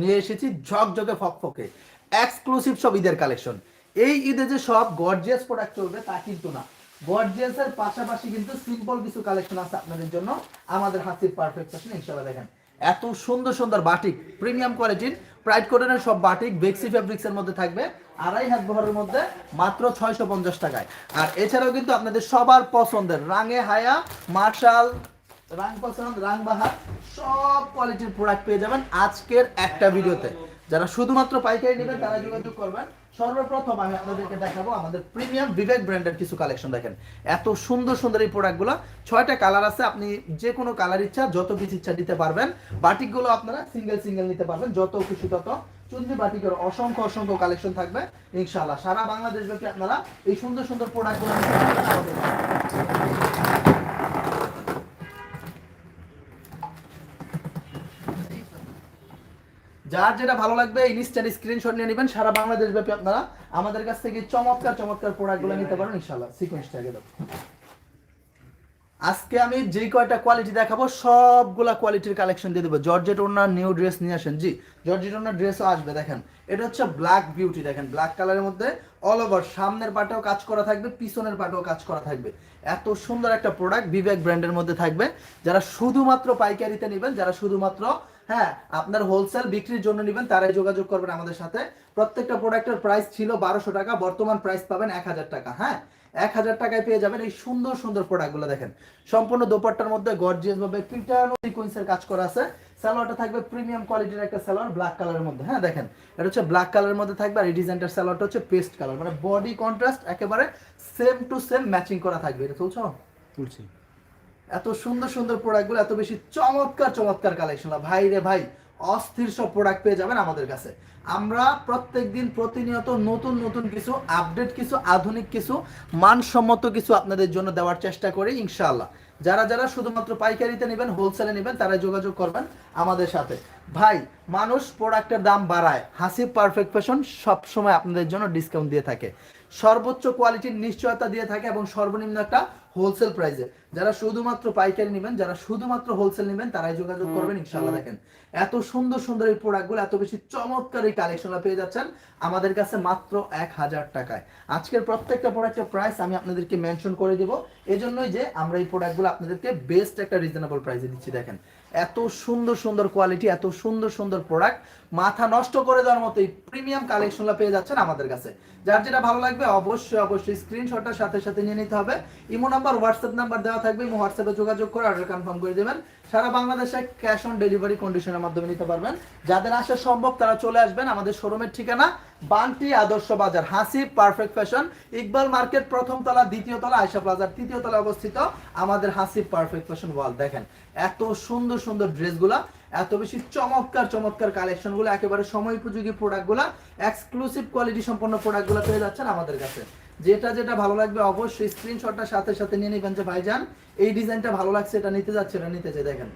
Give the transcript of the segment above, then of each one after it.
নিয়ে এসেছি ঝকঝকে ফকফকে। এক্সক্লুসিভ সব ঈদের কালেকশন এই ঈদে যে সব গর্জিয়াস প্রোডাক্ট চলবে তা কিন্তু না। গর্জিয়াসের পাশাপাশি কিন্তু সিম্পল কিছু কালেকশন আছে আপনাদের জন্য। আমাদের হাসির পারফেক্ট ফ্যাশন ইনশাআল্লাহ দেখেন। এত সুন্দর সুন্দর বাটিক প্রিমিয়াম কোয়ালিটির প্রাইড কোডেনের সব বাটিক বেক্সি ফ্যাব্রিক্সের মধ্যে থাকবে। আড়াই হাত বহরের মধ্যে মাত্র ছয়শো পঞ্চাশ টাকায়। আর এছাড়াও কিন্তু আপনাদের সবার পছন্দের, রাঙে হায়া, মার্শাল সব কোয়ালিটির প্রোডাক্ট পেয়ে যাবেন আজকের একটা যারা শুধুমাত্র পাইকারি নেবেন, তারা যোগাযোগ করবেন। সর্বপ্রথম আমি আপনাদেরকে দেখাবো আমাদের প্রিমিয়াম বিবেক ব্র্যান্ডের কিছু কালেকশন দেখেন। এত সুন্দর সুন্দর এই প্রোডাক্টগুলো ছয়টা কালার আছে, আপনি যে কোনো কালার ইচ্ছা, যত কিছু ইচ্ছা দিতে পারবেন। বাটিকগুলো আপনারা সিঙ্গেল সিঙ্গেল নিতে পারবেন, যত খুশি তত। চুন্দি বাটিকের অসংখ্য অসংখ্য কালেকশন থাকবে, ইনশাআল্লাহ। সারা বাংলাদেশ আপনারা এই সুন্দর সুন্দর প্রোডাক্টগুলো নিতে পারবেন আমাদের যার যেটা ভালো লাগবে ইনস্ট্যান্ট স্ক্রিনশট নিয়ে নেবেন। সারা বাংলাদেশ ব্যাপী আপনারা আমাদের কাছ থেকে চমৎকার চমৎকার প্রোডাক্টগুলো নিতে পারেন ইনশাআল্লাহ। সিকোয়েন্সটা আগে দাও আজকে আমি যে কয়টা কোয়ালিটি দেখাবো সবগুলা কোয়ালিটির কালেকশন দিয়ে দেবো। জর্জেট ওনার নিউ ড্রেস নিয়ে আসেন। জি জর্জেট ওনার ড্রেসও আসবে দেখেন। এটা হচ্ছে ব্ল্যাক বিউটি দেখেন। ব্ল্যাক কালারের মধ্যে অল ওভার সামনের পাটেও কাজ করা থাকবে পিছনের পাটেও কাজ করা থাকবে। এত সুন্দর একটা প্রোডাক্ট বিবেক ব্র্যান্ডের মধ্যে থাকবে। যারা শুধুমাত্র পাইকারিতে নেবেন যারা শুধুমাত্র হ্যাঁ আপনার হোলসেল বিক্রির জন্য নেবেন, তারাই যোগাযোগ করবেন আমাদের সাথে। প্রত্যেকটা প্রোডাক্টের প্রাইস ছিল বারোশো টাকা, বর্তমান প্রাইস পাবেন এক হাজার টাকা হ্যাঁ? এক হাজার টাকায় পেয়ে যাবেন এই সুন্দর সুন্দর প্রোডাক্টগুলো দেখেন। সম্পূর্ণ দোপাট্টার মধ্যে গর্জিয়াস ভাবে পিটানো সিকোয়েন্সের কাজ করা আছে। সালোয়ারটা থাকবে প্রিমিয়াম কোয়ালিটির একটা সালোয়ার ব্ল্যাক কালারের মধ্যে হ্যাঁ দেখেন। এটা হচ্ছে ব্ল্যাক কালারের মধ্যে থাকবে আর এই ডিজাইনটার সালোয়ারটা হচ্ছে পেস্ট কালার মানে বডি কন্ট্রাস্ট একেবারে সেম টু সেম ম্যাচিং করা থাকবে। এটা তুলছো? তুলছি। এত সুন্দর সুন্দর প্রোডাক্টগুলো এত বেশি চমৎকার চমৎকার কালেকশন ভাই রে ভাই, অস্থির সব প্রোডাক্ট পেয়ে যাবেন আমাদের কাছে। আমরা প্রত্যেক দিন প্রতিনিয়ত নতুন নতুন কিছু আপডেট কিছু, আধুনিক কিছু, মানসম্মত কিছু আপনাদের জন্য দেওয়ার চেষ্টা করি, ইনশাআল্লাহ। যারা যারা শুধুমাত্র পাইকারিতে নেবেন হোলসেলে নেবেন, তারা যোগাযোগ করবেন আমাদের সাথে। ভাই, মানুষ প্রোডাক্টের দাম বাড়ায়। হাসি পারফেক্ট ফ্যাশন সবসময় আপনাদের জন্য ডিসকাউন্ট দিয়ে থাকে। সর্বোচ্চ কোয়ালিটির নিশ্চয়তা দিয়ে থাকে এবং সর্বনিম্ন একটা হোলসেল প্রাইসে যারা শুধুমাত্র পাইকারি নেবেন যারা শুধুমাত্র হোলসেল নেবেন তারাই যোগাযোগ করবেন ইনশাআল্লাহ দেখেন। এত সুন্দর সুন্দর এই প্রোডাক্টগুলো এত বেশি চমৎকার এই কালেকশনটা পেয়ে যাচ্ছেন আমাদের কাছে মাত্র এক হাজার টাকায়। আজকের প্রত্যেকটা প্রোডাক্টের প্রাইস আমি আপনাদেরকে মেনশন করে দেব। এজন্যই যে আমরা এই প্রোডাক্টগুলো আপনাদেরকে বেস্ট একটা রিজনেবল প্রাইসে দিচ্ছি দেখেন। এত সুন্দর সুন্দর কোয়ালিটি এত সুন্দর সুন্দর প্রোডাক্ট মাথা নষ্ট করে দেওয়ার মতো এই প্রিমিয়াম কালেকশনটা পেয়ে যাচ্ছেন আমাদের কাছে। যার যেটা ভালো লাগবে অবশ্যই অবশ্যই স্ক্রিনশটটার সাথে সাথে নিয়ে নিতে হবে। ইমো নাম্বার হোয়াটসঅ্যাপ নাম্বার দেওয়া থাকবে, ইমো হোয়াটসঅ্যাপে যোগাযোগ করে অর্ডার কনফার্ম করে দেবেন। সারা বাংলাদেশে ক্যাশ অন ডেলিভারি কন্ডিশনের মাধ্যমে নিতে পারবেন। যাদের আসা সম্ভব তারা চলে আসবেন আমাদের শোরুমের ঠিকানা বান্টি আদর্শ বাজার, হাসি পারফেক্ট ফ্যাশন ইকবাল মার্কেট, প্রথম তলা, দ্বিতীয় তলা আয়সা প্লাজার তৃতীয় তলা অবস্থিত আমাদের হাসি পারফেক্ট ফ্যাশন ওয়াল দেখেন, এত সুন্দর সুন্দর ড্রেসগুলা এত বেশি চমৎকার চমৎকার কালেকশনগুলো একেবারে সময় উপযোগী প্রোডাক্টগুলো এক্সক্লুসিভ কোয়ালিটি সম্পন্ন প্রোডাক্টগুলো পেয়ে যাচ্ছেন আমাদের কাছে। যেটা যেটা ভালো লাগবে অবশ্যই স্ক্রিনশটটা সাথে সাথে নিয়ে নেবেন যে ভাইজান, এই ডিজাইনটা ভালো লাগছে, এটা নিতে যাচ্ছে এটা নিতে চাই দেখেন।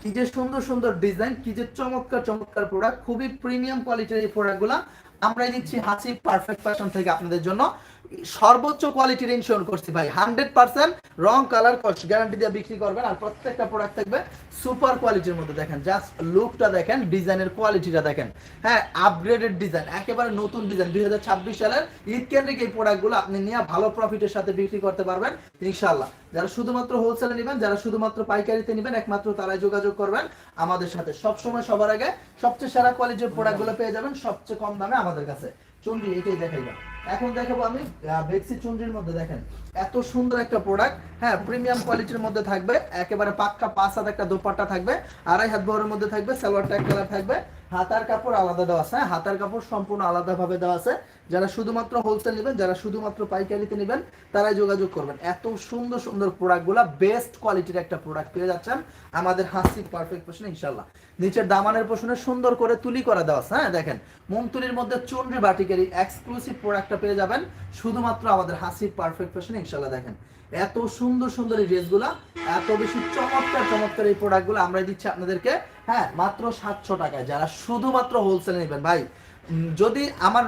কি যে সুন্দর সুন্দর ডিজাইন, কি যে চমৎকার চমৎকার প্রোডাক্ট খুবই প্রিমিয়াম কোয়ালিটির এই প্রোডাক্ট প্রোডাক্টগুলো আমরাই দিচ্ছি হাসি পারফেক্ট ফ্যাশন থেকে আপনাদের জন্য। সর্বোচ্চ কোয়ালিটির ইনশিওর করছি ভাই। হান্ড্রেড পার্সেন্ট রং কালার কস্ট গ্যারান্টি দিয়ে বিক্রি করবেন আর প্রত্যেকটা প্রোডাক্ট থাকবে সুপার কোয়ালিটির মধ্যে দেখেন। জাস্ট লুকটা দেখেন ডিজাইনের কোয়ালিটিটা দেখেন। হ্যাঁ আপগ্রেডেড ডিজাইন একেবারে নতুন ডিজাইন দুই হাজার ছাব্বিশ সালের ঈদ কেন্দ্রিক এই প্রোডাক্টগুলো আপনি নিয়ে ভালো প্রফিটের সাথে বিক্রি করতে পারবেন ইনশাল্লাহ যারা শুধুমাত্র হোলসেলে নেবেন, যারা শুধুমাত্র পাইকারিতে নেবেন, একমাত্র তারাই যোগাযোগ করবেন আমাদের সাথে। সবসময় সবার আগে সবচেয়ে সেরা কোয়ালিটির প্রোডাক্টগুলো পেয়ে যাবেন, সবচেয়ে কম দামে আমাদের কাছে। চন্ডি এটাই দেখাইলাম। এখন দেখাবো আমি ভেক্সি চন্ডির মধ্যে দেখেন। এত সুন্দর একটা প্রোডাক্ট হ্যাঁ প্রিমিয়াম কোয়ালিটির মধ্যে থাকবে। একেবারে পাক্কা পাঁচ হাত একটা দোপাট্টা থাকবে। আড়াই হাত বহরের মধ্যে থাকবে, সালোয়ারটা এক কালার থাকবে। হাতার কাপড় আলাদা দেওয়া আছে। হ্যাঁ হাতার কাপড় সম্পূর্ণ আলাদা ভাবে দেওয়া আছে। যারা শুধুমাত্র হোলসেল নেবেন, যারা শুধুমাত্র পাইকারিতে নেবেন, তারাই যোগাযোগ করবেন। এত সুন্দর সুন্দর প্রোডাক্টগুলো বেস্ট কোয়ালিটির একটা প্রোডাক্ট পেয়ে যাচ্ছেন আমাদের হাসি পারফেক্ট পোষণে ইনশাল্লাহ নিচের দামানের পোষণে সুন্দর করে তুলি করা দেওয়া আছে। হ্যাঁ দেখেন মুমতুলির মধ্যে চুনরি বাটিকেরই এক্সক্লুসিভ প্রোডাক্টটা পেয়ে যাবেন। শুধুমাত্র আমাদের হাসি পারফেক্ট পোষণে ইনশাল্লাহ দেখেন। এত সুন্দর সুন্দর এই ড্রেসগুলো, এত বেশি চমৎকার চমৎকার এই প্রোডাক্টগুলো আমরা দিচ্ছি আপনাদেরকে। হ্যাঁ মাত্র সাতশো টাকায় যারা শুধুমাত্র হোলসেলে নেবেন। ভাই যদি আমার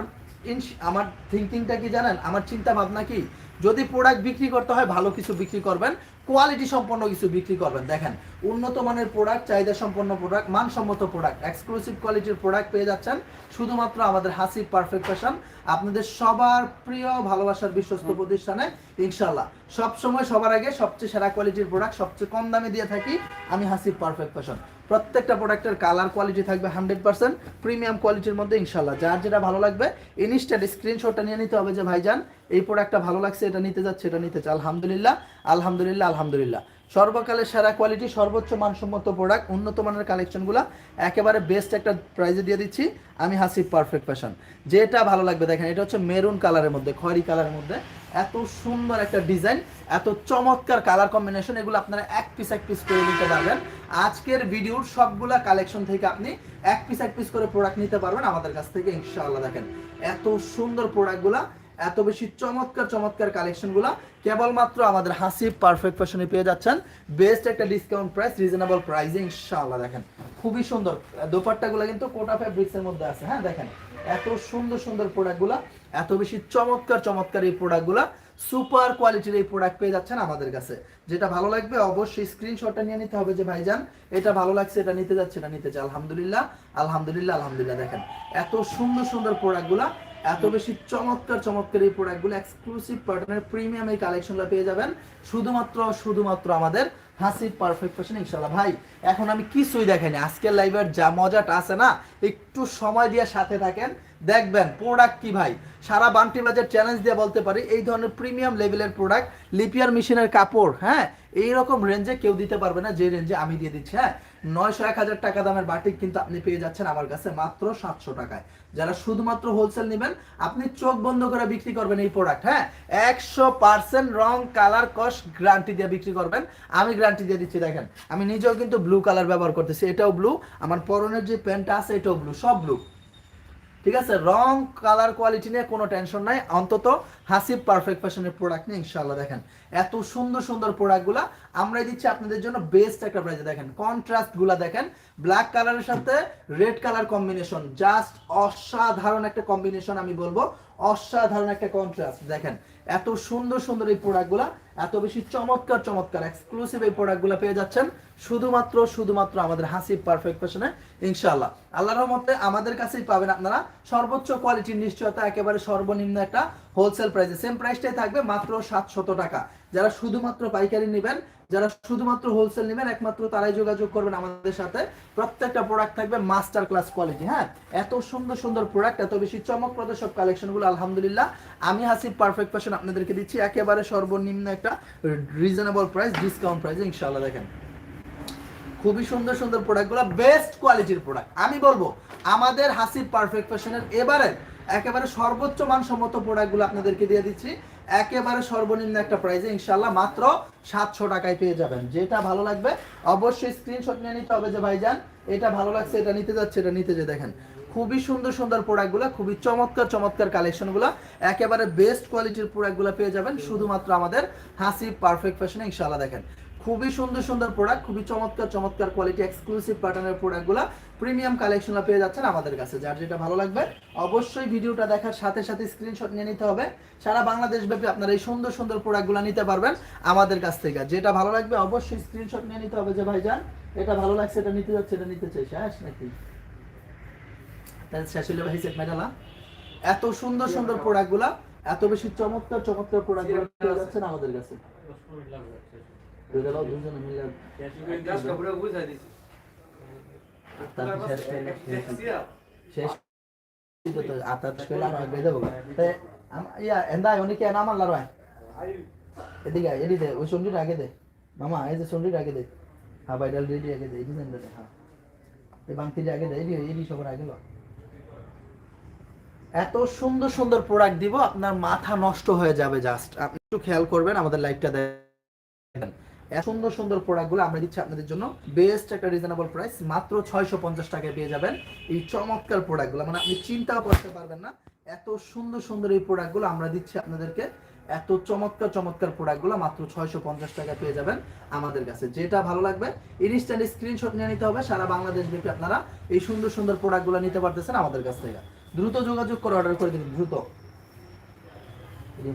আমার থিঙ্কিংটা কি জানেন? আমার চিন্তা ভাবনা কি? যদি প্রোডাক্ট বিক্রি করতে হয়, ভালো কিছু বিক্রি করবেন কোয়ালিটি সম্পন্ন কিছু বিক্রি করবেন। দেখেন, উন্নত মানের প্রোডাক্ট চাহিদা সম্পন্ন প্রোডাক্ট মানসম্মত প্রোডাক্ট এক্সক্লুসিভ কোয়ালিটির প্রোডাক্ট পেয়ে যাচ্ছেন শুধুমাত্র আমাদের হাসি পারফেক্ট ফ্যাশন আপনাদের সবার প্রিয় ভালোবাসার বিশ্বস্ত প্রতিষ্ঠানে ইনশাল্লাহ সবসময় সবার আগে সবচেয়ে সেরা কোয়ালিটির প্রোডাক্ট সবচেয়ে কম দামে দিয়ে থাকি আমি হাসি পারফেক্ট ফ্যাশন প্রত্যেকটা প্রোডাক্টের কালার কোয়ালিটি থাকবে হান্ড্রেড পার্সেন্ট প্রিমিয়াম কোয়ালিটির মধ্যে ইনশাল্লাহ যার যেটা ভালো লাগবে ইনস্ট্যান্ট স্ক্রিনশটটা নিয়ে নিতে হবে যে, ভাইজান, এই প্রোডাক্টটা ভালো লাগছে, এটা নিতে যাচ্ছে, এটা নিতে চাই আলহামদুলিল্লাহ আলহামদুলিল্লাহ আলহামদুলিল্লাহ। সর্বকালের সেরা কোয়ালিটি সর্বোচ্চ মানসম্মত প্রোডাক্ট উন্নত মানের কালেকশনগুলো একেবারে বেস্ট একটা প্রাইজে দিয়ে দিচ্ছি। আমি হাসিব পারফেক্ট ফ্যাশন যেটা ভালো লাগবে, দেখেন, এটা হচ্ছে মেরুন কালারের মধ্যে, খয়েরি কালারের মধ্যে। এত সুন্দর একটা ডিজাইন, এত চমৎকার কালার কম্বিনেশন এগুলো আপনারা এক পিস এক পিস করে নিতে পারবেন। আজকের ভিডিওর সবগুলা কালেকশন থেকে আপনি এক পিস এক পিস করে প্রোডাক্ট নিতে পারবেন আমাদের কাছ থেকে, ইনশাআল্লাহ দেখেন। এত সুন্দর প্রোডাক্টগুলা এত বেশি চমৎকার চমৎকার কালেকশনগুলো কেবলমাত্র আমাদের হাসি পারফেক্ট ফ্যাশনে পেয়ে যাচ্ছেন। বেস্ট একটা ডিসকাউন্ট প্রাইস রিজনেবল প্রাইসে ইনশাআল্লাহ দেখেন। খুবই সুন্দর। দোপাট্টাগুলো কিন্তু কোটা ফ্যাব্রিক্সের মধ্যে আছে হ্যাঁ দেখেন। এত সুন্দর সুন্দর প্রোডাক্টগুলো এত বেশি চমৎকার চমৎকার এই প্রোডাক্টগুলো সুপার কোয়ালিটির এই প্রোডাক্ট পেয়ে যাচ্ছেন আমাদের কাছে। যেটা ভালো লাগবে অবশ্যই স্ক্রিনশটটা নিয়ে নিতে হবে যে ভাইজান, এটা ভালো লাগছে, এটা নিতে যাচ্ছে, এটা নিতে চাই আলহামদুলিল্লাহ আলহামদুলিল্লাহ আলহামদুলিল্লাহ। দেখেন, এত সুন্দর সুন্দর প্রোডাক্টগুলো এত বেশি চমৎকার চমৎকার এই প্রোডাক্টগুলো এক্সক্লুসিভ পার্টনার প্রিমিয়াম এই কালেকশনগুলো পেয়ে যাবেন। শুধুমাত্র শুধুমাত্র আমাদের হাসি পারফেক্ট ফ্যাশন ইনশাল্লাহ ভাই, এখন আমি কিছুই দেখাইনি। আজকের লাইভের যা মজাটা আছে না, একটু সময় দিয়ে সাথে থাকেন। দেখবেন প্রোডাক্ট কি ভাই? সারা বান্টি বাজার চ্যালেঞ্জ দিয়ে বলতে পারি, এই ধরনের প্রিমিয়াম লেভেলের প্রোডাক্ট লিপিয়ার মেশিনের কাপড় হ্যাঁ? এইরকম রেঞ্জে কেউ দিতে পারবে না, যে রেঞ্জে আমি দিয়ে দিচ্ছি হ্যাঁ? নয়শো এক হাজার টাকা দামের বাটিক কিন্তু আপনি পেয়ে যাচ্ছেন আমার কাছে মাত্র সাতশো টাকায়। যারা শুধুমাত্র হোলসেল নেবেন, আপনি চোখ বন্ধ করে বিক্রি করবেন এই প্রোডাক্ট হ্যাঁ? একশো পার্সেন্ট রং কালার কস্ট গ্যারান্টি দিয়ে বিক্রি করবেন। আমি গ্যারান্টি দিয়ে দিচ্ছি, দেখেন। আমি নিজেও কিন্তু ব্লু কালার ব্যবহার করতেছি, এটাও ব্লু আমার পরনের যে প্যান্টটা আছে, এটাও ব্লু সব ব্লু ঠিক আছে? রং কালার কোয়ালিটি নিয়ে কোনো টেনশন নাই। অন্তত হাসিব পারফেক্ট ফ্যাশনের প্রোডাক্ট নিয়ে ইনশাল্লাহ দেখেন। এত সুন্দর সুন্দর প্রোডাক্টগুলো আমরাই দিচ্ছি আপনাদের জন্য বেস্ট একটা প্রাইজে দেখেন কন্ট্রাস্টগুলা দেখেন ব্ল্যাক কালারের সাথে রেড কালার কম্বিনেশন জাস্ট অসাধারণ একটা কম্বিনেশন আমি বলব। অসাধারণ একটা কন্ট্রাস্ট দেখেন। এত সুন্দর সুন্দর এই প্রোডাক্টগুলো এত বেশি চমৎকার চমৎকার এক্সক্লুসিভ এই প্রোডাক্টগুলো পেয়ে যাচ্ছেন। শুধুমাত্র শুধুমাত্র আমাদের হাসি পারফেক্ট ফ্যাশনে ইনশাআল্লাহ। আল্লাহর রহমতে আমাদের কাছেই পাবেন আপনারা। সর্বোচ্চ কোয়ালিটির নিশ্চয়তা একেবারে সর্বনিম্ন একটা হোলসেল প্রাইসে সেম প্রাইসটাই থাকবে মাত্র সাতশত টাকা। যারা শুধুমাত্র পাইকারি নেবেন যারা শুধুমাত্র হোলসেল নেবেন, একমাত্র তারাই যোগাযোগ করবেন আমাদের সাথে। প্রত্যেকটা প্রোডাক্ট থাকবে মাস্টার ক্লাস কোয়ালিটি হ্যাঁ? এত সুন্দর সুন্দর প্রোডাক্ট এত বেশি চমকপ্রদ সব কালেকশনগুলো আলহামদুলিল্লাহ। আমি হাসিব পারফেক্ট ফ্যাশন আপনাদেরকে দিচ্ছি, একেবারে সর্বনিম্ন একটা রিজনেবল প্রাইস ডিসকাউন্ট প্রাইস ইনশাআল্লাহ দেখেন। খুবই সুন্দর সুন্দর প্রোডাক্টগুলো বেস্ট কোয়ালিটির প্রোডাক্ট আমি বলব, আমাদের হাসিব পারফেক্ট ফ্যাশনের এবারে একেবারে সর্বোচ্চ মানসম্মত প্রোডাক্টগুলো আপনাদেরকে দিয়ে দিচ্ছি। একেবারে সর্বনিম্ন একটা প্রাইসে ইনশাল্লাহ মাত্র সাতশো টাকায় পেয়ে যাবেন। যেটা ভালো লাগবে, অবশ্যই স্ক্রিনশট নিয়ে নিতে হবে যে ভাইজান, এটা ভালো লাগছে, এটা নিতে যাচ্ছে, এটা নিতে যে দেখেন। খুবই সুন্দর সুন্দর প্রোডাক্টগুলো খুবই চমৎকার চমৎকার কালেকশনগুলো একেবারে বেস্ট কোয়ালিটির প্রোডাক্টগুলো পেয়ে যাবেন, শুধুমাত্র আমাদের হাসি পারফেক্ট ফ্যাশনে ইনশাল্লাহ দেখেন। খুবই সুন্দর সুন্দর প্রোডাক্ট খুবই চমৎকার চমৎকার কোয়ালিটি এক্সক্লুসিভ প্যাটার্নের প্রোডাক্টগুলো প্রিমিয়াম কালেকশনগুলো পেয়ে যাচ্ছেন আমাদের কাছে। যার যেটা ভালো লাগবে অবশ্যই ভিডিওটা দেখার সাথে সাথে স্ক্রিনশট নিয়ে নিতে হবে। সারা বাংলাদেশ ব্যাপী আপনারা এই সুন্দর সুন্দর প্রোডাক্টগুলো নিতে পারবেন আমাদের কাছ থেকে। যেটা ভালো লাগবে অবশ্যই স্ক্রিনশট নিয়ে নিতে হবে যে ভাইজান এটা ভালো লাগছে এটা নিতে যাচ্ছে এটা নিতে চাই শেষ নাকি? তাহলে শেষ হইলে ভাই সেট মেডালা এত সুন্দর সুন্দর প্রোডাক্টগুলো এত বেশি চমৎকার চমৎকার প্রোডাক্টগুলো পেয়ে যাচ্ছেন আমাদের কাছে। দুইজনে মিলে শেষ করলে শেষ শেষ তো আতাত করলে আর বেঁধে দেবো ইয়া এন্দা অনেকে নাম আল্লাহ রয় এদিকে আয়, দে ওই সন্ডিটা আগে দে। মামা এই যে সন্ডিটা আগে দে। হ্যাঁ বাইডাল রেডি আগে দে এটি দেন দে হ্যাঁ। এই বাংতিটা আগে দে এডি এডি সবার আগে লো এত সুন্দর সুন্দর প্রোডাক্ট দিব আপনার মাথা নষ্ট হয়ে যাবে জাস্ট আপনি একটু খেয়াল করবেন আমাদের লাইভটা দেখেন। সুন্দর সুন্দর প্রোডাক্টগুলো আমরা দিচ্ছি আপনাদের জন্য। বেস্ট একটা রিজনেবল প্রাইস মাত্র ছয়শো পঞ্চাশ টাকায় পেয়ে যাবেন এই চমৎকার প্রোডাক্টগুলো মানে আপনি চিন্তাও করতে পারবেন না, এত সুন্দর সুন্দর এই প্রোডাক্টগুলো আমরা দিচ্ছি আপনাদেরকে। এত চমৎকার চমৎকার প্রোডাক্টগুলো মাত্র ছয়শো পঞ্চাশ টাকা পেয়ে যাবেন আমাদের কাছে। যেটা ভালো লাগবে ইনস্ট্যান্ট স্ক্রিনশট নিয়ে নিতে হবে, সারা বাংলাদেশ ব্যাপী আপনারা এই সুন্দর সুন্দর প্রোডাক্টগুলো নিতে পারতেছেন আমাদের কাছ থেকে। দ্রুত যোগাযোগ করে অর্ডার করে দিন, দ্রুত।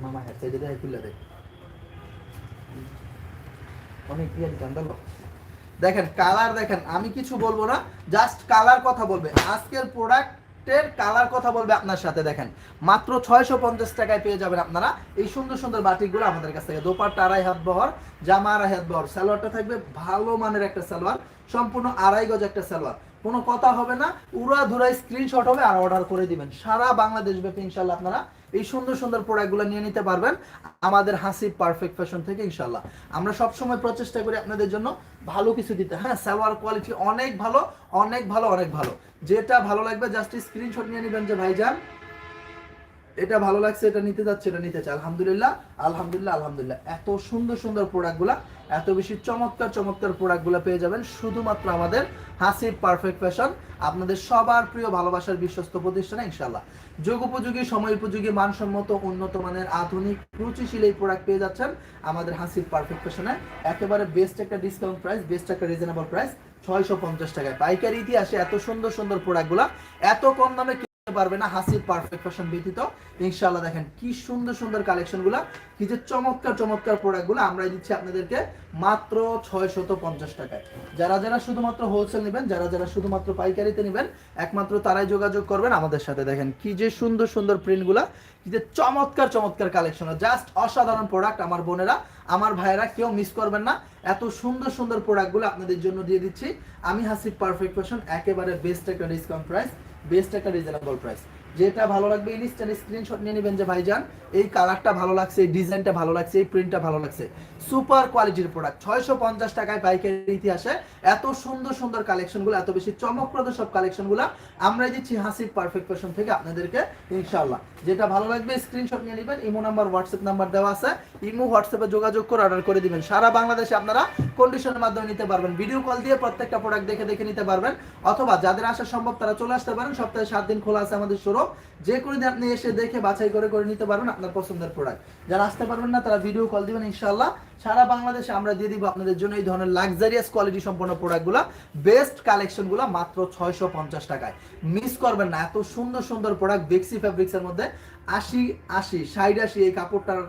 মামা হ্যাঁ দেখ। অনেক ক্লিয়ার জানদালো দেখেন কালার দেখেন, আমি কিছু বলব না জাস্ট কালার কথা বলবে। আজকের প্রোডাক্টের কালার কথা বলবে আপনার সাথে, দেখেন। মাত্র ছয়শো পঞ্চাশ টাকায় পেয়ে যাবেন আপনারা এই সুন্দর সুন্দর বাটিকগুলো আমাদের কাছ থেকে। দোপারটা আড়াই হাত বহর, জামা আড়াই হাত বহর। সালোয়ারটা থাকবে ভালো মানের একটা সালোয়ার, সম্পূর্ণ আড়াই গজ একটা সালোয়ার। কোনো কথা হবে না। উড়া ধুরা স্ক্রিনশট হবে আর অর্ডার করে দিবেন। সারা বাংলাদেশ ব্যাপী ইনশাল্লাহ আপনারা এই সুন্দর সুন্দর প্রোডাক্টগুলো নিয়ে নিতে পারবেন। আমাদের হাসি পারফেক্ট ফ্যাশন থেকে ইনশাল্লাহ আমরা সবসময় প্রচেষ্টা করি আপনাদের জন্য ভালো কিছু দিতে। হ্যাঁ সালোয়ার কোয়ালিটি অনেক ভালো অনেক ভালো অনেক ভালো। যেটা ভালো লাগবে জাস্ট স্ক্রিনশট নিয়ে নেবেন যে, ভাইজান এটা ভালো লাগছে, এটা নিতে যাচ্ছে, এটা নিতে চাই আলহামদুলিল্লাহ আলহামদুলিল্লাহ আলহামদুলিল্লাহ। এত সুন্দর সুন্দর প্রোডাক্টগুলা এত বেশি চমৎকার চমৎকার প্রোডাক্টগুলো পেয়ে যাবেন শুধুমাত্র আমাদের হাসির পারফেক্ট ফ্যাশন আপনাদের সবার প্রিয় ভালোবাসার বিশ্বস্ত প্রতিষ্ঠানে ইনশাল্লাহ যোগ উপযোগী, সময় উপযোগী, মানসম্মত, উন্নত মানের আধুনিক, রুচিশীল এই প্রোডাক্ট পেয়ে যাচ্ছেন আমাদের হাসির পারফেক্ট ফ্যাশনে একেবারে বেস্ট একটা ডিসকাউন্ট প্রাইস বেস্ট একটা রিজনেবল প্রাইস ছয়শো পঞ্চাশ টাকায়। পাইকারি ইতিহাসে এত সুন্দর সুন্দর প্রোডাক্টগুলো এত কম দামে পারবে না, হাসির পারফেক্ট ফ্যাশন ব্যতীত। ইনশাআল্লাহ দেখেন কি সুন্দর সুন্দর কালেকশনগুলা, কি যে চমৎকার চমৎকার প্রোডাক্টগুলো আমরা দিচ্ছি আপনাদেরকে মাত্র ছয় শত পঞ্চাশ টাকায়। যারা যারা শুধুমাত্র হোলসেল নেবেন, যারা যারা শুধুমাত্র পাইকারিতে নেবেন, একমাত্র তারাই যোগাযোগ করবেন আমাদের সাথে। দেখেন কি যে সুন্দর সুন্দর প্রিন্টগুলা, কি যে চমৎকার চমৎকার কালেকশন জাস্ট অসাধারণ প্রোডাক্ট আমার বোনেরা, আমার ভাইয়েরা, কেউ মিস করবেন না। এত সুন্দর সুন্দর প্রোডাক্টগুলো আপনাদের জন্য দিয়ে দিচ্ছি। আমি হাসিব পারফেক্ট ফ্যাশন একেবারে বেস্ট একটা ডিসকাউন্ট প্রাইস বেস্ট একটা রিজনেবল প্রাইস যেটা ভালো লাগবে ইনস্ট্যান্ট স্ক্রিনশট নিয়ে নেবেন যে, ভাইজান, এই কালারটা ভালো লাগছে, এই ডিজাইনটা ভালো লাগছে, এই প্রিন্টটা ভালো লাগছে। সুপার কোয়ালিটির প্রোডাক্ট ছয়শো পঞ্চাশ টাকায় পাইকারি ইতিহাসে এত সুন্দর সুন্দর কালেকশনগুলো এত বেশি চমকপ্রদ সব কালেকশনগুলো আমরাই দিচ্ছি হাসিব পারফেক্ট ফ্যাশন থেকে আপনাদেরকে ইনশাল্লাহ যেটা ভালো লাগবে স্ক্রিনশট নিয়ে নেবেন ইমো নাম্বার হোয়াটসঅ্যাপ নাম্বার দেওয়া আছে। ইমো হোয়াটসঅ্যাপে যোগাযোগ করে অর্ডার করে দিবেন। সারা বাংলাদেশে আপনারা কন্ডিশনের মাধ্যমে নিতে পারবেন। ভিডিও কল দিয়ে প্রত্যেকটা প্রোডাক্ট দেখে দেখে নিতে পারবেন। অথবা যাদের আসা সম্ভব তারা চলে আসতে পারেন। সপ্তাহে সাত দিন খোলা আছে আমাদের শোরুম যে কোনো দিন আপনি এসে দেখে বাছাই করে করে নিতে পারবেন আপনার পছন্দের প্রোডাক্ট যারা আসতে পারবেন না, তারা ভিডিও কল দিবেন ইনশাল্লাহ সারা বাংলাদেশে আমরা দিয়ে দিব আপনাদের জন্য এই ধরনের লাক্সারিয়াস কোয়ালিটি সম্পন্ন প্রোডাক্টগুলো বেস্ট কালেকশনগুলো মাত্র ছয়শো পঞ্চাশ টাকায়। মিস করবেন না, এত সুন্দর সুন্দর প্রোডাক্ট বেক্সি ফ্যাব্রিক্সের মধ্যে। আশি আশি, ষাট, আশি, এই কাপড়টার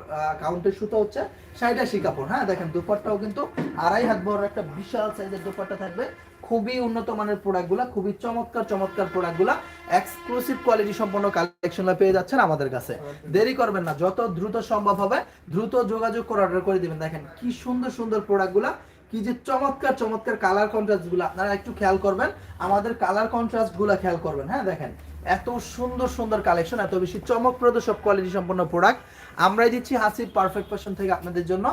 কাউন্টের সুতো হচ্ছে ষাট, আশি কাপড়। হ্যাঁ দেখেন, দুপাট্টাও কিন্তু আড়াই হাত বড় একটা বিশাল সাইজের দুপাট্টা থাকবে। খুবই উন্নত মানের প্রোডাক্টগুলো খুবই চমৎকার চমৎকার প্রোডাক্টগুলো এক্সক্লুসিভ কোয়ালিটি সম্পন্ন কালেকশনটা পেয়ে যাচ্ছেন আমাদের কাছে। দেরি করবেন না, যত দ্রুত সম্ভব হবে, দ্রুত যোগাযোগ করে অর্ডার করে দিবেন। দেখেন কি সুন্দর সুন্দর প্রোডাক্টগুলো কি যে চমৎকার চমৎকার কালার কন্ট্রাস্টগুলো, আপনারা একটু খেয়াল করবেন, আমাদের কালার কন্ট্রাস্টগুলো খেয়াল করবেন। হ্যাঁ দেখেন, এত সুন্দর সুন্দর কালেকশন এত বেশি চমকপ্রদ সব কোয়ালিটি সম্পন্ন প্রোডাক্ট আমরাই দিচ্ছি হাসিব পারফেক্ট ফ্যাশন থেকে আপনাদের জন্য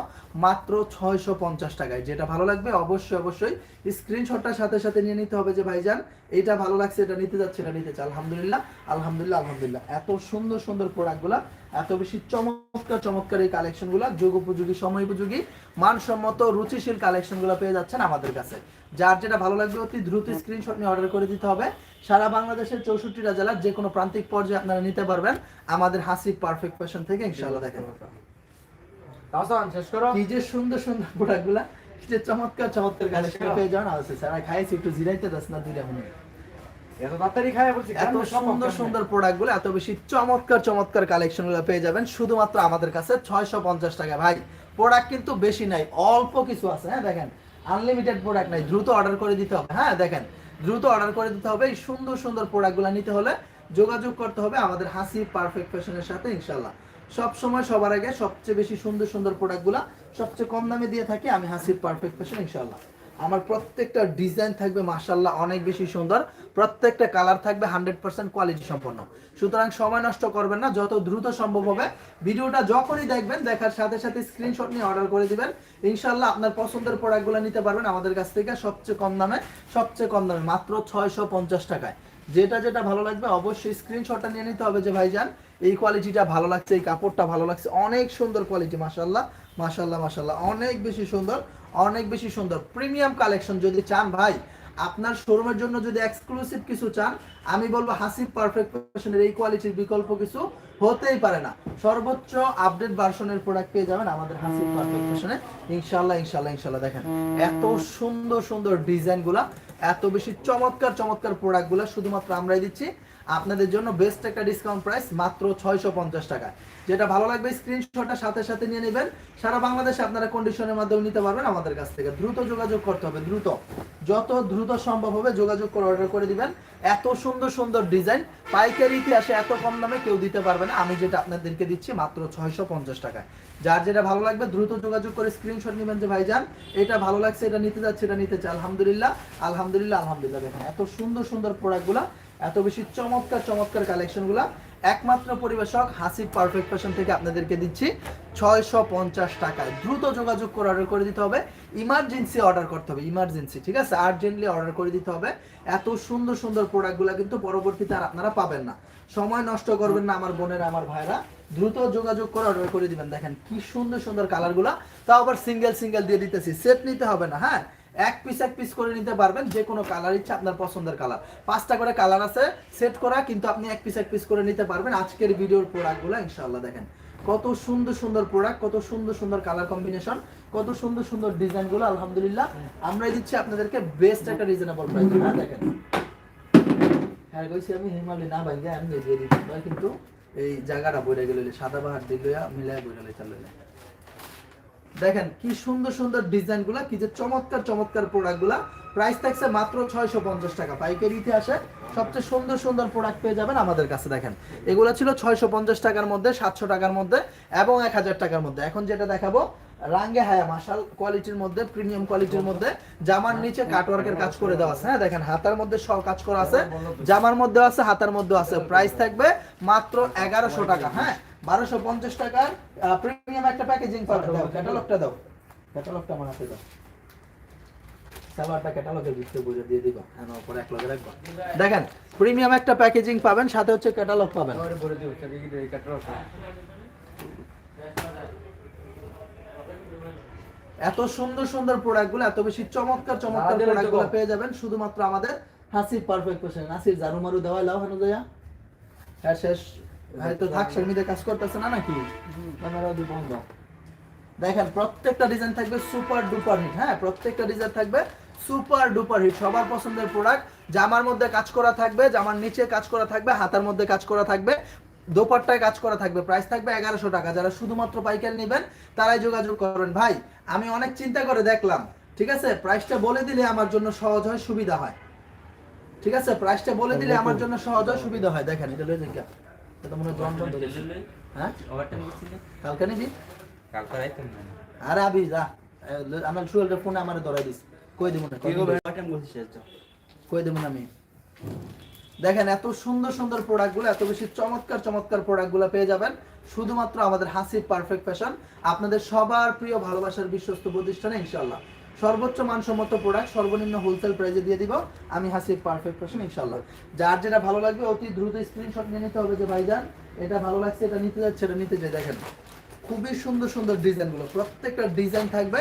মাত্র ছয়শো পঞ্চাশ টাকায়। যেটা ভালো লাগবে অবশ্যই অবশ্যই স্ক্রিনশটটার সাথে সাথে নিয়ে নিতে হবে যে ভাইজান। এটা ভালো লাগছে, এটা নিতে যাচ্ছে, এটা নিতে চাই আলহামদুলিল্লাহ আলহামদুলিল্লাহ আলহামদুলিল্লাহ। এত সুন্দর সুন্দর প্রোডাক্টগুলা এত বেশি চমৎকার চমৎকার এই কালেকশনগুলো যুগ উপযোগী সময় উপযোগী মানসম্মত রুচিশীল কালেকশনগুলো পেয়ে যাচ্ছেন আমাদের কাছে। যার যেটা ভালো লাগবে অতি দ্রুত স্ক্রিনশট নিয়ে অর্ডার করে দিতে হবে। সারা বাংলাদেশের চৌষট্টিটা জেলার যে কোনো প্রান্তিক পর্যায়ে আপনারা নিতে পারবেন। আমাদের হাসি পারফেক্ট ফ্যাশন থেকে ইনশাআল্লাহ দেখেন। শেষ করো। যে সুন্দর সুন্দর প্রোডাক্টগুলা যে চমৎকার চমৎকার কালেকশন পেয়ে যান আছে স্যার খাইছি একটু জিরাইতে দাস না দুইটা মিনিট এত তাড়াতাড়ি খায় বলছি এত সুন্দর সুন্দর প্রোডাক্ট এত বেশি চমৎকার চমৎকার কালেকশন পেয়ে যাবেন। শুধুমাত্র আমাদের কাছে ছয়শো পঞ্চাশ টাকা। ভাই প্রোডাক্ট কিন্তু বেশি নাই অল্প কিছু আছে হ্যাঁ দেখেন। আনলিমিটেড প্রোডাক্ট নাই দ্রুত অর্ডার করে দিতে হবে হ্যাঁ দেখেন। দ্রুত অর্ডার করে দিতে হবে এই সুন্দর সুন্দর প্রোডাক্ট নিতে হলে যোগাযোগ করতে হবে আমাদের হাসি পারফেক্ট ফ্যাশনের সাথে ইনশাল্লাহ সব সময় সবার আগে সবচেয়ে বেশি সুন্দর সুন্দর প্রোডাক্টগুলা সবচেয়ে কম দামে দিয়ে থাকি আমি হাসির পারফেক্ট ফ্যাশন ইনশাল্লাহ আমার প্রত্যেকটা ডিজাইন থাকবে মাশাল্লাহ অনেক বেশি সুন্দর। প্রত্যেকটা কালার থাকবে হান্ড্রেড পার্সেন্ট কোয়ালিটি সম্পন্ন। সুতরাং সময় নষ্ট করবেন না, যত দ্রুত সম্ভব হবে। ভিডিওটা যখনই দেখবেন, দেখার সাথে সাথে স্ক্রিনশট নিয়ে অর্ডার করে দিবেন। ইনশাল্লাহ আপনার পছন্দের প্রোডাক্টগুলো নিতে পারবেন আমাদের কাছ থেকে সবচেয়ে কম দামে, সবচেয়ে কম দামে, মাত্র ছয়শো পঞ্চাশ টাকায়। যেটা যেটা ভালো লাগবে অবশ্যই স্ক্রিনশটটা নিয়ে নিতে হবে যে ভাইজান, এই কোয়ালিটিটা ভালো লাগছে, এই কাপড়টা ভালো লাগছে। অনেক সুন্দর কোয়ালিটি মাশাল্লাহ মাশাল্লাহ মাশাল্লাহ অনেক বেশি সুন্দর, অনেক বেশি সুন্দর। প্রিমিয়াম কালেকশন যদি চান ভাই আপনার শোরুমের জন্য যদি এক্সক্লুসিভ কিছু চান, আমি বলব হাসিব পারফেক্ট ফ্যাশনের এই কোয়ালিটির বিকল্প কিছু হতেই পারে না। সর্বোচ্চ আপডেট ভার্সনের প্রোডাক্ট পেয়ে যাবেন আমাদের হাসিব পারফেক্ট ফ্যাশনে ইনশাল্লাহ ইনশাল্লাহ ইনশাল্লাহ দেখেন এত সুন্দর সুন্দর ডিজাইনগুলা এত বেশি চমৎকার চমৎকার প্রোডাক্টগুলো শুধুমাত্র আমরাই দিচ্ছি। আপনাদের জন্য বেস্ট একটা ডিসকাউন্ট প্রাইস মাত্র ছয়শো পঞ্চাশ টাকা যেটা ভালো লাগবে স্ক্রিনশটটা সাথে সাথে নিয়ে নেবেন। সারা বাংলাদেশে আপনারা কন্ডিশনের মাধ্যমে নিতে পারবেন আমাদের কাছ থেকে। দ্রুত যোগাযোগ করতে হবে, দ্রুত। যত দ্রুত সম্ভব হবে যোগাযোগ করে অর্ডার করে দিবেন। এত সুন্দর সুন্দর ডিজাইন পাইকারি ইতিহাসে এত কম দামে কেউ দিতে পারবে না। আমি যেটা আপনাদেরকে দিচ্ছি মাত্র ছয়শো পঞ্চাশ টাকায়। যার যেটা ভালো লাগবে, দ্রুত যোগাযোগ করে স্ক্রিনশট নেবেন যে, ভাইজান, এটা ভালো লাগছে, এটা নিতে যাচ্ছে, এটা নিতে চাই। আলহামদুলিল্লাহ আলহামদুলিল্লাহ আলহামদুলিল্লাহ। দেখেন, এত সুন্দর সুন্দর প্রোডাক্টগুলা এত বেশি চমৎকার চমৎকার কালেকশনগুলা। একমাত্র পরিবেশক হাসিব পারফেক্ট ফ্যাশন থেকে আপনাদেরকে দিচ্ছি ছয়শো পঞ্চাশ টাকায়। দ্রুত যোগাযোগ করে অর্ডার করে দিতে হবে। ইমার্জেন্সি অর্ডার করতে হবে ইমার্জেন্সি ঠিক আছে? আর্জেন্টলি অর্ডার করে দিতে হবে। এত সুন্দর সুন্দর প্রোডাক্টগুলো কিন্তু পরবর্তীতে আর আপনারা পাবেন না। সময় নষ্ট করবেন না আমার বোনেরা, আমার ভাইরা। দ্রুত যোগাযোগ করে অর্ডার করে দিবেন। দেখেন কি সুন্দর সুন্দর কালারগুলো তাও আবার সিঙ্গেল সিঙ্গেল দিয়ে দিতেছি। সেট নিতে হবে না হ্যাঁ? এক পিস এক পিস করে নিতে পারবেন, যে কোনো কালার ইচ্ছা আপনার পছন্দের কালার পাঁচটা করে কালার আছে সেট করা, কিন্তু আপনি এক পিস এক পিস করে নিতে পারবেন। আজকের ভিডিওর প্রোডাক্টগুলো ইনশাআল্লাহ দেখেন। কত সুন্দর সুন্দর প্রোডাক্ট কত সুন্দর সুন্দর কালার কম্বিনেশন কত সুন্দর সুন্দর ডিজাইনগুলো আলহামদুলিল্লাহ। আমরাই দিচ্ছি আপনাদেরকে বেস্ট একটা রিজনেবল প্রাইস হ্যাঁ দেখেন। হ্যাঁ কইছি আমি হিমালয় না ভাই আমি দিয়ে দিচ্ছি। কিন্তু এই জায়গাটা বইরে গেল, সাদা বাহার দিলয়া মিলায় বইরে লইলা দেখেন কি সুন্দর সুন্দর ডিজাইনগুলা, কি যে চমৎকার চমৎকার প্রোডাক্টগুলা। প্রাইস থাকছে মাত্র ছয়শো পঞ্চাশ টাকা। পাইকারি ইতিহাসে সবচেয়ে সুন্দর সুন্দর প্রোডাক্ট পেয়ে যাবেন আমাদের কাছে, দেখেন। এগুলো ছিল ছয়শো পঞ্চাশ টাকার মধ্যে, সাতশো টাকার মধ্যে এবং এক হাজার টাকার মধ্যে। এখন যেটা দেখাবো, রাঙ্গে হায়া, মাশাল কোয়ালিটির মধ্যে প্রিমিয়াম কোয়ালিটির মধ্যে, জামার নিচে কাটওয়ার্কের কাজ করে দেওয়া আছে। হ্যাঁ দেখেন, হাতার মধ্যে সব কাজ করা আছে। জামার মধ্যে আছে, হাতার মধ্যে আছে। প্রাইস থাকবে মাত্র এগারোশো টাকা। হ্যাঁ বারোশো পঞ্চাশ টাকার প্রিমিয়াম একটা প্যাকেজিং পাবে দাও ক্যাটালগটা দাও। ক্যাটালগটা আমার হাতে দাও। সালোয়ারটা ক্যাটালগের ভিতরে বুঝে দিয়ে দিবা। হ্যাঁ উপরে এক লগে রাখবা। দেখেন প্রিমিয়াম একটা প্যাকেজিং পাবেন সাথে হচ্ছে ক্যাটালগ পাবেন। এত সুন্দর সুন্দর প্রোডাক্টগুলো এত বেশি চমৎকার চমৎকার প্রোডাক্টগুলো পেয়ে যাবেন। শুধুমাত্র আমাদের হাসির পারফেক্ট কোশ্চেন নাসির জারু মারু দেওয়া লাও হানো দেয়া হ্যাঁ শেষ। ভাই তো থাক শর্মিতে কাজ করতেছে না নাকি? ক্যামেরা দি বন্ধ। দেখেন প্রত্যেকটা ডিজাইন থাকবে সুপার ডুপার হিট হ্যাঁ? প্রত্যেকটা ডিজাইন থাকবে সুপার ডুপার হিট সবার পছন্দের প্রোডাক্ট জামার মধ্যে কাজ করা থাকবে জামার নিচে কাজ করা থাকবে হাতার মধ্যে কাজ করা থাকবে দোপাট্টায় কাজ করা থাকবে। প্রাইস থাকবে এগারোশো টাকা। যারা শুধুমাত্র পাইকারি নেবেন তারাই যোগাযোগ করবেন। ভাই আমি অনেক চিন্তা করে দেখলাম ঠিক আছে? প্রাইসটা বলে দিলে আমার জন্য সহজ হয় সুবিধা হয়। ঠিক আছে? প্রাইসটা বলে দিলে আমার জন্য সহজ হয় সুবিধা হয়। দেখেন এটা লয়ে মনে হয় বন্ধ হ্যাঁ? কালকে নিবি আরে আবি যা। আমার শুয়েলটা ফোনে আমার ধরাই দিস কই দিব না কই দিব? না আমি? দেখেন এত সুন্দর সুন্দর প্রোডাক্টগুলো এত বেশি চমৎকার চমৎকার প্রোডাক্টগুলো পেয়ে যাবেন। শুধুমাত্র আমাদের হাসিব পারফেক্ট ফ্যাশন আপনাদের সবার প্রিয় ভালোবাসার বিশ্বস্ত প্রতিষ্ঠানে ইনশাল্লাহ সর্বোচ্চ মানসম্মত প্রোডাক্ট সর্বনিম্ন হোলসেল প্রাইসে দিয়ে দিব। আমি হাসিব পারফেক্ট ফ্যাশন ইনশাল্লাহ যার যেটা ভালো লাগবে, অতি দ্রুত স্ক্রিনশট নিয়ে নিতে হবে যে ভাইজান। এটা ভালো লাগছে, এটা নিতে যাচ্ছে, এটা নিতে চাই দেখেন, খুবই সুন্দর সুন্দর ডিজাইনগুলো প্রত্যেকটা ডিজাইন থাকবে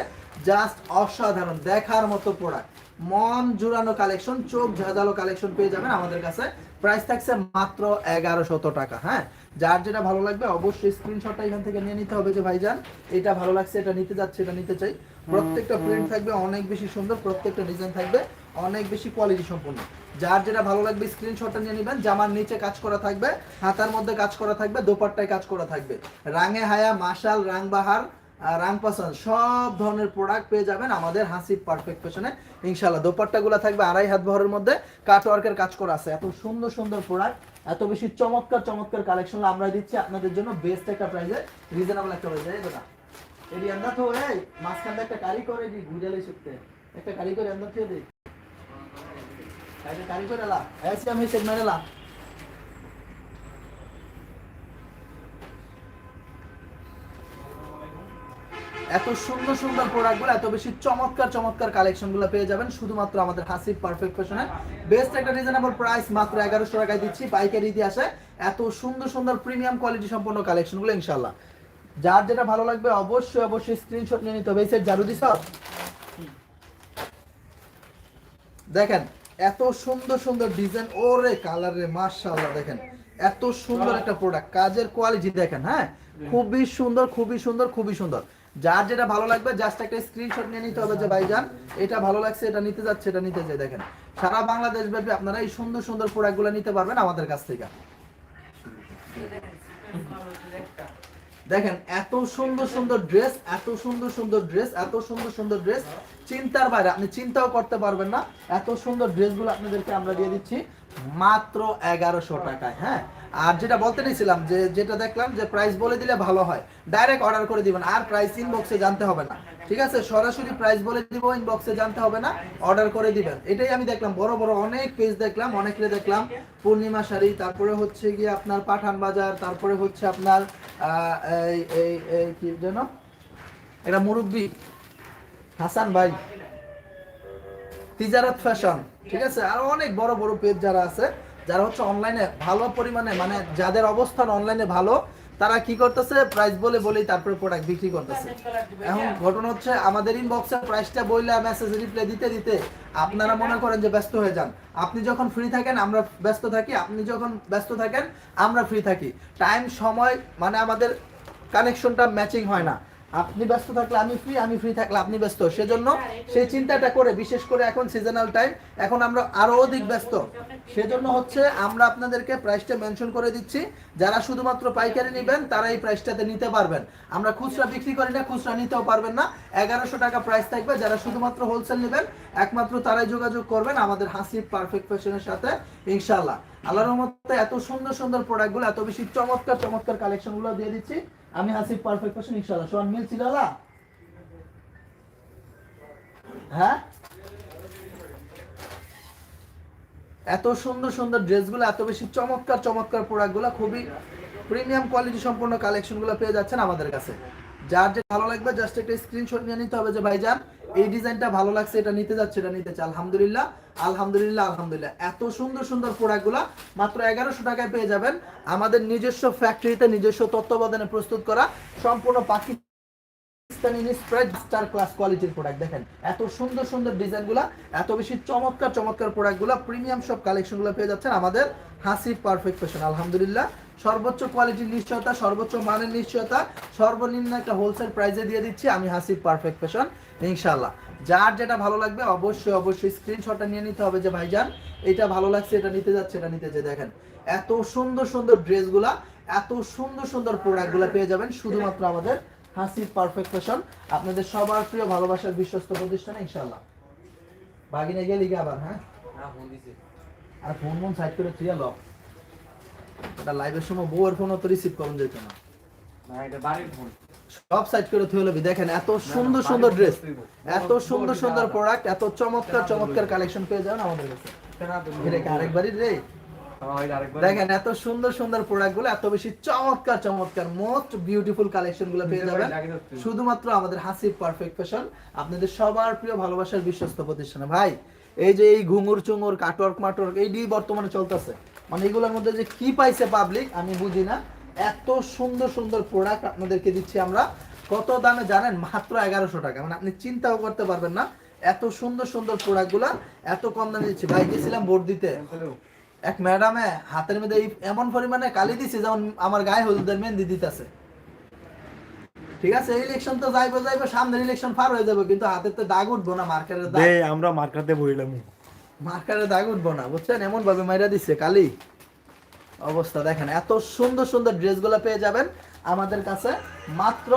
জাস্ট অসাধারণ, দেখার মতো প্রোডাক্ট মন জুড়ানো কালেকশন চোখ ঝাঁঝালো কালেকশন পেয়ে যাবেন আমাদের কাছে। প্রাইস থাকছে মাত্র এগারো শত টাকা হ্যাঁ? যার যেটা ভালো লাগবে, অবশ্যই স্ক্রিনশটটা এখান থেকে নিয়ে নিতে হবে যে ভাইজান, এটা ভালো লাগছে, এটা নিতে যাচ্ছে, এটা নিতে চাই। প্রত্যেকটা প্রিন্ট থাকবে অনেক বেশি সুন্দর প্রত্যেকটা ডিজাইন থাকবে অনেক বেশি কোয়ালিটি সম্পূর্ণ। যার যেটা ভালো লাগবে স্ক্রিনশটটা নিয়ে নেবেন জামার নিচে কাজ করা থাকবে হাতার মধ্যে কাজ করা থাকবে দোপাট্টায় কাজ করা থাকবে। রাঙে হায়া মাশাল রাংবাহার রাংপাসান সব ধরনের প্রোডাক্ট পেয়ে যাবেন আমাদের হাসিব পারফেক্ট ফ্যাশনে ইনশাল্লাহ দোপাট্টাগুলো থাকবে আড়াই হাত বহরের মধ্যে কাটওয়ার্কের কাজ করা আছে। এত সুন্দর সুন্দর প্রোডাক্ট এত বেশি চমৎকার চমৎকার কালেকশন আমরা দিচ্ছি আপনাদের জন্য বেস্ট একটা প্রাইসে রিজনেবল একটা দাদা একটা কারি দি শুকতে একটা কারি করে এসে আমি এত সুন্দর সুন্দর প্রোডাক্টগুলো এত বেশি চমৎকার চমৎকার কালেকশনগুলো পেয়ে যাবেন শুধুমাত্র আমাদের হাসিব পারফেক্ট ফ্যাশনে বেস্ট একটা রিজনেবল প্রাইস মাত্র এগারোশো টাকায় দিচ্ছি, পাইকারি ইতিহাসে। এত সুন্দর সুন্দর প্রিমিয়াম কোয়ালিটি সম্পন্ন কালেকশনগুলো ইনশাল্লাহ যার যেটা ভালো লাগবে অবশ্যই অবশ্যই স্ক্রিনশট নিয়ে নিতে হবে। এই সেট জারু দিস দেখেন, এত সুন্দর সুন্দর ডিজাইন ওরে কালার রে, মাশাআল্লাহ, দেখেন। এত সুন্দর একটা প্রোডাক্ট কাজের কোয়ালিটি দেখেন হ্যাঁ? খুবই সুন্দর খুবই সুন্দর খুবই সুন্দর। যার যেটা ভালো লাগবে জাস্ট একটা স্ক্রিনশট নিয়ে নিতে হবে যে, ভাইজান, এটা ভালো লাগছে, এটা নিতে যাচ্ছে, এটা নিতে যাই দেখেন, সারা বাংলাদেশ ব্যাপী আপনারা এই সুন্দর সুন্দর প্রোডাক্টগুলো নিতে পারবেন আমাদের কাছ থেকে। দেখেন, এত সুন্দর সুন্দর ড্রেস এত সুন্দর সুন্দর ড্রেস এত সুন্দর সুন্দর ড্রেস চিন্তার বাইরে, আপনি চিন্তাও করতে পারবেন না। এত সুন্দর ড্রেসগুলো আপনাদেরকে আমরা দিয়ে দিচ্ছি মাত্র এগারোশো টাকায় হ্যাঁ? আর যেটা বলতে নিয়েছিলাম যে, যেটা দেখলাম যে প্রাইস বলে দিলে ভালো হয়। ডাইরেক্ট অর্ডার করে দিবেন, আর প্রাইস ইনবক্সে জানতে হবে না। ঠিক আছে? সরাসরি প্রাইস বলে দিব ইনবক্সে জানতে হবে না অর্ডার করে দিবেন। এটাই আমি দেখলাম, বড় বড় অনেক পেজ দেখলাম অনেকরে দেখলাম। পূর্ণিমা শাড়ি, তারপরে হচ্ছে গিয়ে আপনার পাঠান বাজার, তারপরে হচ্ছে আপনার এই এই কি যেন? এটা মুরব্বি। হাসান ভাই। তিজারত ফ্যাশন। ঠিক আছে? আর অনেক বড় বড় পেজ যারা আছে যারা হচ্ছে অনলাইনে ভালো পরিমাণে মানে যাদের অবস্থান অনলাইনে ভালো তারা কি করতেছে? প্রাইস বলে বলেই তারপরে প্রোডাক্ট বিক্রি করতেছে। এখন ঘটনা হচ্ছে আমাদের ইনবক্সের প্রাইসটা বইলে মেসেজ রিপ্লাই দিতে দিতে আপনারা মনে করেন যে ব্যস্ত হয়ে যান। আপনি যখন ফ্রি থাকেন আমরা ব্যস্ত থাকি। আপনি যখন ব্যস্ত থাকেন আমরা ফ্রি থাকি। টাইম সময় মানে আমাদের কানেকশনটা ম্যাচিং হয় না। আপনি ব্যস্ত থাকলে আমি ফ্রি আমি ফ্রি থাকলে আপনি ব্যস্ত। সেজন্য সেই চিন্তাটা করে বিশেষ করে এখন সিজনাল টাইম এখন আমরা আরও অধিক ব্যস্ত। সেজন্য হচ্ছে আমরা আপনাদেরকে প্রাইসটা মেনশন করে দিচ্ছি। যারা শুধুমাত্র পাইকারি নেবেন তারা এই প্রাইসটাতে নিতে পারবেন। আমরা খুচরা বিক্রি করি না খুচরা নিতেও পারবেন না। এগারোশো টাকা প্রাইস থাকবে যারা শুধুমাত্র হোলসেল নেবেন একমাত্র তারাই যোগাযোগ করবেন আমাদের হাসি পারফেক্ট ফ্যাশনের সাথে ইনশাল্লাহ আল্লাহর রহমতে এত সুন্দর সুন্দর প্রোডাক্টগুলো এত বেশি চমৎকার চমৎকার কালেকশনগুলো দিয়ে দিচ্ছি। আমি আছি পারফেক্ট পারসন ইনশাআল্লাহ। সোয়ান মিল ছিল না? হ্যাঁ? এত সুন্দর সুন্দর ড্রেসগুলো, এত বেশি চমৎকার চমৎকার প্রোডাক্টগুলো, খুবই প্রিমিয়াম কোয়ালিটি সম্পূর্ণ কালেকশনগুলো পেয়ে যাচ্ছেন আমাদের কাছে। যার যে ভালো লাগবে জাস্ট একটা স্ক্রিনশট নিয়ে নিতে হবে যে, ভাইজান এই ডিজাইনটা ভালো লাগছে, এটা নিতে যাচ্ছে, এটা নিতে চাই আলহামদুলিল্লাহ আলহামদুলিল্লাহ আলহামদুলিল্লাহ। এত সুন্দর সুন্দর প্রোডাক্টগুলো মাত্র এগারোশো টাকায় পেয়ে যাবেন। আমাদের নিজস্ব ফ্যাক্টরিতে নিজস্ব তত্ত্বাবধানে প্রস্তুত করা সম্পূর্ণ পাখি পাকিস্তানি কোয়ালিটির প্রোডাক্ট দেখেন, এত সুন্দর সুন্দর এত বেশি চমৎকার চমৎকার প্রিমিয়াম সব পেয়ে যাচ্ছেন আমাদের হাসি পারফেক্ট ফ্যাশন আলহামদুলিল্লাহ সর্বোচ্চ কোয়ালিটির নিশ্চয়তা সর্বোচ্চ মানের নিশ্চয়তা সর্বনিম্ন একটা হোলসেল প্রাইসে দিয়ে দিচ্ছি আমি হাসি পারফেক্ট ফ্যাশন ইনশাআল্লাহ। যার যেটা ভালো লাগবে অবশ্যই অবশ্যই স্ক্রিনশটটা নিয়ে নিতে হবে যে ভাইজান এটা ভালো লাগছে এটা নিতে যাচ্ছে এটা নিতে যে দেখেন এত সুন্দর সুন্দর ড্রেসগুলা এত সুন্দর সুন্দর প্রোডাক্টগুলো পেয়ে যাবেন শুধুমাত্র আমাদের হাসি পারফেক্ট ফ্যাশন আপনাদের সবার প্রিয় ভালোবাসার বিশ্বস্ত প্রতিষ্ঠানে ইনশাআল্লাহ। বাগিনে গেলি কি আবার হ্যাঁ? আর ফোন ফোন সাইড করে তুই ল এটা লাইভের সময় বউয়ের ফোনও তো রিসিভ করুন যেত না সব সাইড করে তুই দেখেন এত সুন্দর সুন্দর ড্রেস এত সুন্দর সুন্দর প্রোডাক্ট এত চমৎকার চমৎকার কালেকশন পেয়ে যাবেন আমাদের কাছে। আরেকবারই রে। দেখেন এত সুন্দর সুন্দর প্রোডাক্টগুলো এত বেশি চমৎকার চমৎকার মোস্ট বিউটিফুল কালেকশনগুলো পেয়ে যাবেন। শুধুমাত্র আমাদের হাসি পারফেক্ট ফ্যাশন আপনাদের সবার প্রিয় ভালোবাসার বিশ্বস্ত প্রতিষ্ঠানে। ভাই এই যে এই ঘুঙুর চুঙুর কাটওয়ার্ক মাটওয়ার্ক এইটি বর্তমানে চলতেছে। মানে এগুলোর মধ্যে যে কি পাইছে পাবলিক আমি বুঝি না। এত সুন্দর সুন্দর প্রোডাক্ট আপনাদেরকে দিচ্ছি আমরা। কত দামে জানেন? মাত্র এগারোশো টাকা। মানে আপনি চিন্তাও করতে পারবেন না। এত সুন্দর সুন্দর প্রোডাক্টগুলা এত কম দামে দিচ্ছি। ভাই গেছিলাম ভোট দিতে। এক ম্যাডামে হাতের মধ্যে এমন পরিমাণে কালি দিছে যেমন আমার গায়ে হলুদের মেহেন্দি দিতেছে। ঠিক আছে ইলেকশন তো যাইবো যাইবো সামনের ইলেকশন পার হয়ে যাবে কিন্তু হাতের তো দাগ উঠবো না মার্কারের দাগ। আমরা মার্কেটে বইলাম। মার্কারের দাগ উঠবো না বুঝছেন? এমন ভাবে মাইরা দিচ্ছে কালি। অবস্থা দেখেন এত সুন্দর সুন্দর ড্রেসগুলো পেয়ে যাবেন আমাদের কাছে মাত্র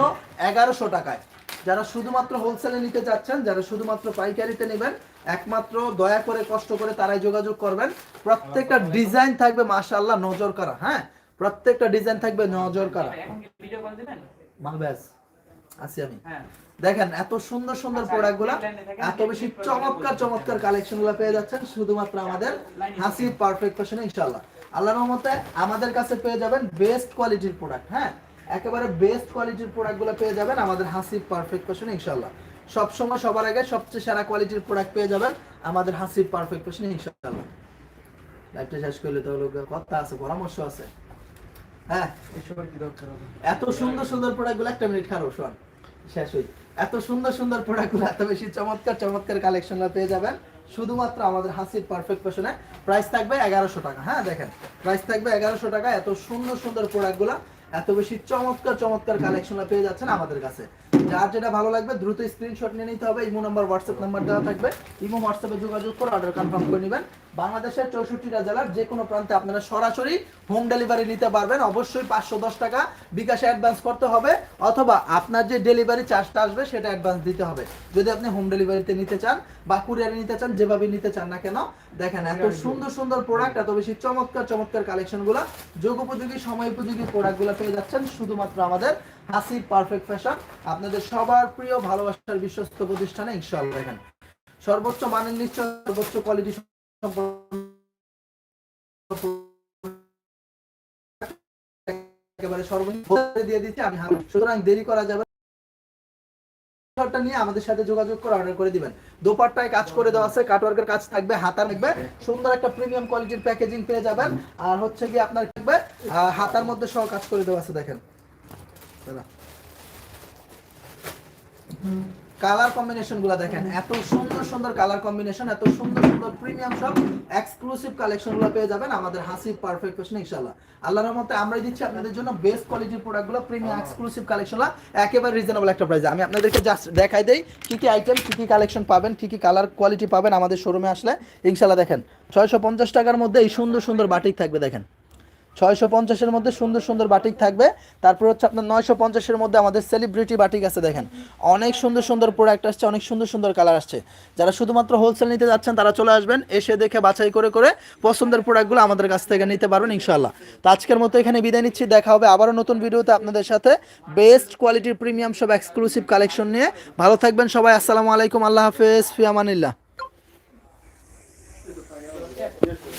এগারোশো টাকায়। যারা শুধুমাত্র হোলসেলে নিতে চাচ্ছেন যারা শুধুমাত্র পাইকারিতে নেবেন একমাত্র দয়া করে কষ্ট করে তারাই যোগাযোগ করবেন। প্রত্যেকটা ডিজাইন থাকবে মাশাআল্লাহ নজর করা হ্যাঁ? প্রত্যেকটা ডিজাইন থাকবে নজর করা। ভিডিও কল দিবেন? মাল ব্যাস আছি আমি। হ্যাঁ। দেখেন এত সুন্দর সুন্দর প্রোডাক্টগুলা এত বেশি চমৎকার চমৎকার কালেকশনগুলা পেয়ে যাচ্ছেন শুধুমাত্র আমাদের হাসি পারফেক্ট ফ্যাশনে ইনশাল্লাহ আল্লাহর রহমতে আমাদের কাছে পেয়ে যাবেন বেস্ট কোয়ালিটির প্রোডাক্ট হ্যাঁ? একেবারে বেস্ট কোয়ালিটির প্রোডাক্টগুলো পেয়ে যাবেন আমাদের হাসি পারফেক্ট ফ্যাশনে ইনশাল্লাহ সবসময় সবার আগে সবচেয়ে সেরা কোয়ালিটির প্রোডাক্ট পেয়ে যাবেন আমাদের হাসি পারফেক্ট ফ্যাশনে ইনশাল্লাহ লাইভটা শেষ করলে তো কথা আছে পরামর্শ আছে। হ্যাঁ? এসবের কি দরকার এত সুন্দর সুন্দর প্রোডাক্টগুলো একটা মিনিট খারো শোন। শেষ হই এত সুন্দর সুন্দর প্রোডাক্টগুলো এত বেশি চমৎকার চমৎকার কালেকশন পেয়ে যাবেন। শুধুমাত্র আমাদের হাসির পারফেক্ট ফ্যাশনে প্রাইস থাকবে এগারোশো টাকা। হ্যাঁ দেখেন প্রাইস থাকবে এগারোশো টাকা। এত সুন্দর সুন্দর প্রোডাক্টগুলো এত বেশি চমৎকার চমৎকার কালেকশন পেয়ে যাচ্ছেন আমাদের কাছে। যার যেটা ভালো লাগবে দ্রুত স্ক্রিনশট নিয়ে নিতে হবে। ইমো নাম্বার হোয়াটসঅ্যাপ নাম্বার দেওয়া থাকবে। ইমো হোয়াটসঅ্যাপে যোগাযোগ করে অর্ডার কনফার্ম করে নেবেন। বাংলাদেশের চৌষট্টিটা জেলার যে কোনো প্রান্তে আপনারা সরাসরি হোম ডেলিভারি নিতে পারবেন। অবশ্যই পাঁচশো দশ টাকা বিকাশে অ্যাডভান্স করতে হবে অথবা আপনার যে ডেলিভারি চার্জটা আসবে সেটা অ্যাডভান্স দিতে হবে। যদি আপনি হোম ডেলিভারিতে নিতে চান বা কুরিয়ারে নিতে চান যেভাবে নিতে চান না কেন দেখেন এত সুন্দর সুন্দর প্রোডাক্ট এত বেশি চমৎকার চমৎকার কালেকশনগুলো যোগ উপযোগী সময় উপযোগী প্রোডাক্টগুলো পেয়ে যাচ্ছেন। শুধুমাত্র আমাদের হাসি পারফেক্ট ফ্যাশন আপনাদের সবার প্রিয় ভালোবাসার বিশ্বস্ত প্রতিষ্ঠানে ইনশাআল্লাহ দেখেন। সর্বোচ্চ মানের নিশ্চয় সর্বোচ্চ কোয়ালিটি একেবারে সর্বনিম্ন দিয়ে দিচ্ছি, আমি হাত- সুতরাং দেরি করা যাবে। নিয়ে আমাদের সাথে যোগাযোগ করে অর্ডার করে দিবেন। দোপাট্টায় কাজ করে দেওয়া আছে কাটওয়ার্কের কাজ থাকবে, হাতার থাকবে সুন্দর একটা প্রিমিয়াম কোয়ালিটির প্যাকেজিং পেয়ে যাবেন। আর হচ্ছে কি আপনার থাকবে হাতার মধ্যে সহ কাজ করে দেওয়া আছে, দেখেন। কালার কম্বিনেশন দেখেন, এত সুন্দর সুন্দর কালার কম্বিনেশন এত সুন্দর সুন্দর প্রিমিয়াম সব এক্সক্লুসিভ কালেকশনগুলো পেয়ে যাবেন আমাদের হাসি পারফেক্ট ফ্যাশন আল্লাহর দিচ্ছি আপনাদের জন্য বেস্ট কোয়ালিটির প্রোডাক্টগুলো প্রিমিয়াম এক্সক্লুসিভ কালেকশন একেবারে রিজনেবল একটা প্রাইসে আমি আপনাদেরকে জাস্ট দেখাই দেই কি কি আইটেম কি কি কালেকশন পাবেন, কি কি কালার কোয়ালিটি পাবেন আমাদের শোরুমে আসলে। ইনশাআল্লাহ দেখেন, ছয়শো পঞ্চাশ টাকার মধ্যে এই সুন্দর সুন্দর বাটিক থাকবে, দেখেন। ছয়শো পঞ্চাশের মধ্যে সুন্দর সুন্দর বাটিক থাকবে। তারপর হচ্ছে আপনার নয়শো পঞ্চাশের মধ্যে আমাদের সেলিব্রিটি বাটিক আছে দেখেন। অনেক সুন্দর সুন্দর প্রোডাক্ট আসছে, অনেক সুন্দর সুন্দর কালার আসছে। যারা শুধুমাত্র হোলসেল নিতে যাচ্ছেন, তারা চলে আসবেন, এসে দেখে বাছাই করে করে পছন্দের প্রোডাক্টগুলো আমাদের কাছ থেকে নিতে পারবেন ইনশাল্লাহ তো আজকের মতো এখানে বিদায় নিচ্ছি, দেখা হবে আবারও নতুন ভিডিওতে আপনাদের সাথে। বেস্ট কোয়ালিটির প্রিমিয়াম সব এক্সক্লুসিভ কালেকশন নিয়ে। ভালো থাকবেন সবাই, আসসালামু আলাইকুম, আল্লাহ হাফেজ, ফিয়ামানিল্লাহ।